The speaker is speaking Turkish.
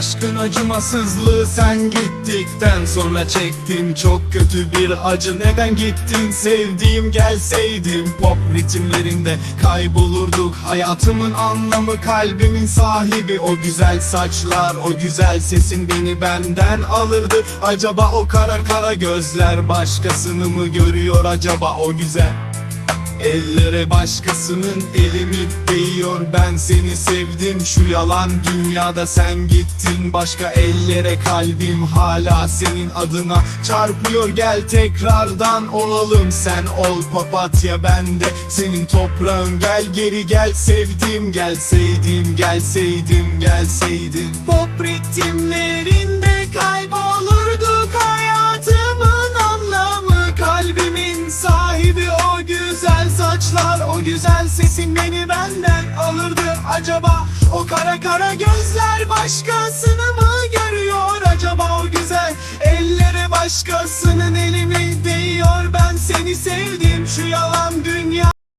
aşkın acımasızlığı sen gittikten sonra çektim çok kötü bir acı. Neden gittin? Sevdiğim gelseydim. Pop ritimlerinde kaybolurduk. Hayatımın anlamı kalbimin sahibi. O güzel saçlar o güzel sesin beni benden alırdı. Acaba o kara kara gözler başkasını mı görüyor acaba o güzel Ellere başkasının elimi değiyor? Ben seni sevdim şu yalan dünyada sen gittin. Başka ellere kalbim hala senin adına çarpıyor. Gel tekrardan olalım sen ol papatya bende. Senin toprağın gel geri gel sevdim Gelseydim gelseydim gelseydin Güzel sesin beni benden alırdı Acaba? O kara kara gözler başkasını mı görüyor Acaba? O güzel ellere başkasının elimi değiyor? Ben seni sevdim şu yalan dünya